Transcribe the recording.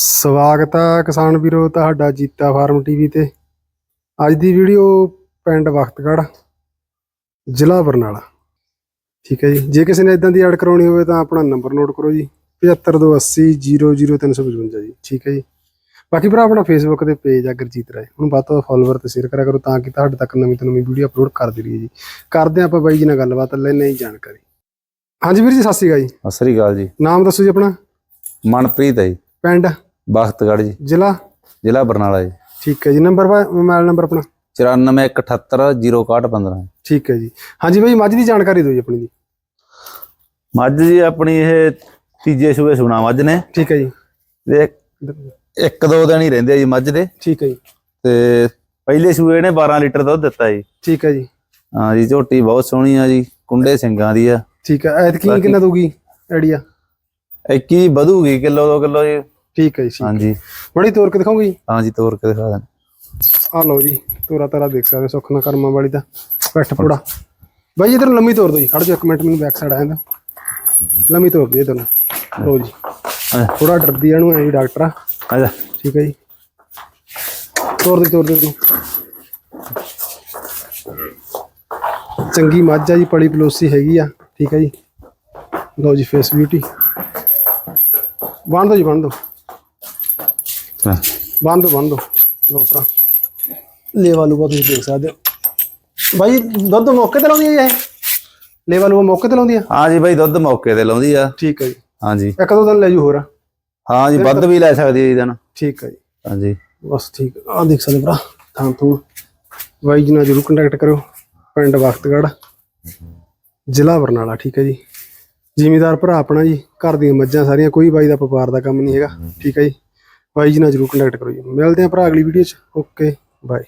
ਸਵਾਗਤ ਹੈ ਕਿਸਾਨ ਵੀਰੋ ਤੁਹਾਡਾ ਜੀਤਾ ਫਾਰਮ ਟੀਵੀ ਤੇ। ਅੱਜ ਦੀ ਵੀਡੀਓ ਪਿੰਡ ਵਖਤਗੜ੍ਹ ਜ਼ਿਲ੍ਹਾ ਬਰਨਾਲਾ। ਠੀਕ ਹੈ ਜੀ। ਜੇ ਕਿਸੇ ਨੇ ਇਦਾਂ ਦੀ ਐਡ ਕਰਾਉਣੀ ਹੋਵੇ ਤਾਂ ਆਪਣਾ ਨੰਬਰ ਨੋਟ ਕਰੋ ਜੀ। 7528000355 ਜੀ। ਠੀਕ ਹੈ ਜੀ। ਬਾਕੀ ਭਰਾ ਆਪਣਾ ਫੇਸਬੁੱਕ ਤੇ ਪੇਜ ਆ ਗੁਰਜੀਤ ਰਾਏ। ਉਹਨੂੰ ਵੱਧ ਤੋਂ ਫਾਲੋਅਰ ਤੇ ਸ਼ੇਅਰ ਕਰਿਆ ਕਰੋ ਤਾਂ ਕਿ ਤੁਹਾਡੇ ਤੱਕ ਨਵੀਂ ਤੋਂ ਨਵੀਂ ਵੀਡੀਓ ਅਪਲੋਡ ਕਰਦੇ ਰਹੀਏ ਜੀ। ਕਰਦੇ ਆਪਾਂ ਬਾਈ ਜੀ ਨਾਲ ਗੱਲਬਾਤ ਲੈਣੇ ਹੀ ਜਾਣਕਾਰੀ। ਹਾਂਜੀ ਵੀਰ ਜੀ ਸਤਿ ਸ਼੍ਰੀ ਅਕਾਲ ਜੀ। ਸਤਿ ਸ੍ਰੀ ਅਕਾਲ ਜੀ। ਨਾਮ ਦੱਸੋ ਜੀ ਆਪਣਾ। ਮਨਪ੍ਰੀਤ ਹੈ ਜੀ। ਪਿੰਡ? ਬਖਤਗੜ੍ਹ ਜੀ। ਜ਼ਿਲ੍ਹਾ? ਜ਼ਿਲ੍ਹਾ ਬਰਨਾਲਾ ਜੀ। ਠੀਕ ਹੈ ਜੀ। ਨੰਬਰ ਮੋਬਾਈਲ ਨੰਬਰ ਆਪਣਾ? 94178015 ਠੀਕ ਹੈ ਜੀ। ਹਾਂਜੀ ਬਾਈ ਮੱਝ ਦੀ ਜਾਣਕਾਰੀ ਦਿਓ ਜੀ ਆਪਣੀ ਦੀ। ਮੱਝ ਜੀ ਆਪਣੀ ਇਹ ਤੀਜੇ ਸੂਏ ਸੁਣਾ ਮੱਝ ਨੇ। ਠੀਕ ਹੈ ਜੀ। ਤੇ ਇੱਕ ਦੋ ਦਿਨ ਹੀ ਰਹਿੰਦੇ ਆ ਜੀ ਮੱਝ ਦੇ। ਠੀਕ ਹੈ ਜੀ। ਤੇ ਪਹਿਲੇ ਸੂਏ ਨੇ 12 ਲੀਟਰ ਦੁੱਧ ਦਿੱਤਾ ਜੀ। ਠੀਕ ਹੈ ਜੀ। ਹਾਂ ਜੀ ਝੋਟੀ ਬਹੁਤ ਸੋਹਣੀ ਆ ਜੀ। ਕੁੰਡੇ ਸਿੰਘਾਂ ਦੀ ਆ। ਠੀਕ ਹੈ। ਐਤਕੀ ਕਿੰਨਾ ਦਊਗੀ ਆਈਡੀਆ ਇੱਕ ਹੀ ਵਧੂਗੀ ਕਿਲੋ ਦੋ ਕਿਲੋ ਜੀ। ਠੀਕ ਹੈ ਜੀ ਠੀਕ। ਹਾਂਜੀ। ਬੜੀ ਤੋਰ ਕੇ ਦਿਖਾਉਂਗੀ? ਹਾਂ ਜੀ ਤੋਰ ਕੇ ਦਿਖਾ ਦੇਣ ਆ ਲਓ ਜੀ ਤੋਰਾ ਤਾਰਾ ਦੇਖ ਸਕਦੇ ਹੋ, ਸੁੱਖ ਨਾ ਕਰਮਾਂ ਵਾਲੀ ਦਾ ਪੈਠ ਪੂੜਾ। ਬਾਈ ਇਧਰ ਲੰਮੀ ਤੋਰ ਦਿਓ ਜੀ ਖੜ ਜਾ ਇੱਕ ਮਿੰਟ ਮੈਨੂੰ ਬੈਕ ਸਾਈਡ ਆ ਜਾਂਦਾ। ਲੰਮੀ ਤੋਰ ਦਿਓ ਇਧਰ ਨੂੰ। ਲਓ ਜੀ ਆ ਥੋੜਾ ਡਰਦੀ ਆ ਇਹਨੂੰ ਐ ਵੀ ਡਾਕਟਰ ਆ। ਆ ਜਾ। ਠੀਕ ਹੈ ਜੀ। ਤੋਰ ਦੇ ਤੋਰ ਦੇ ਚੰਗੀ ਮੱਝ ਆ ਜੀ ਪਲੀ ਪਲੋਸੀ ਹੈਗੀ ਆ ਠੀਕ ਹੈ ਜੀ। ਲਓ ਜੀ ਫੇਸ ਬਿਊਟੀ ਬੰਦ ਦੋ ਜੀ ਬੰਦ ਦੋ। ਹਾਂ। ਬੰਦ ਬੰਦ। ਭਰਾ। ਲੇਵਾ ਲੂਗਾ ਤੁਸੀਂ ਦੇਖ ਸਕਦੇ ਹੋ। ਬਾਈ ਦੁੱਧ ਮੌਕੇ ਤੇ ਲਾਉਂਦੀ ਹੈ ਇਹ? ਲੇਵਾ ਲੂਗਾ ਮੌਕੇ ਤੇ ਲਾਉਂਦੀ ਆ? ਹਾਂ ਜੀ ਬਾਈ ਦੁੱਧ ਮੌਕੇ ਤੇ ਲਾਉਂਦੀ ਆ। ਠੀਕ ਹੈ ਜੀ। ਹਾਂ ਜੀ। ਇੱਕ ਦੋ ਦਿਨ ਲੈ ਜੂ ਹੋਰ। ਹਾਂ ਜੀ ਵੱਧ ਵੀ ਲੈ ਸਕਦੀ ਹੈ ਜੀ ਦਿਨ। ਠੀਕ ਹੈ ਜੀ। ਹਾਂ ਜੀ। ਬਸ ਠੀਕ। ਆ ਦੇਖ ਸਕਦੇ ਭਰਾ ਥਾਂ ਤੋਂ ਬਾਈ ਜੀ ਨਾਲ ਜਰੂਰ ਕੰਟੈਕਟ ਕਰਿਓ। ਪਿੰਡ ਵਖਤਗੜ੍ਹ ਜ਼ਿਲ੍ਹਾ ਬਰਨਾਲਾ ਠੀਕ ਹੈ ਜੀ। ਜ਼ਿਮੀਦਾਰ ਭਰਾ ਆਪਣਾ ਜੀ ਘਰ ਦੀਆਂ ਮੱਝਾਂ ਸਾਰੀਆਂ ਕੋਈ ਬਾਈ ਦਾ ਵਪਾਰ ਦਾ ਕੰਮ ਨਹੀਂ ਹੈਗਾ। ਠੀਕ ਹੈ ਜੀ। ਬਾਈ ਜੀ ਨਾਲ ਜਰੂਰ ਕੰਟੈਕਟ ਕਰੋ ਜੀ। ਮਿਲਦੇ ਹਾਂ ਭਰਾ ਅਗਲੀ ਵੀਡੀਓ 'ਚ। Okay bye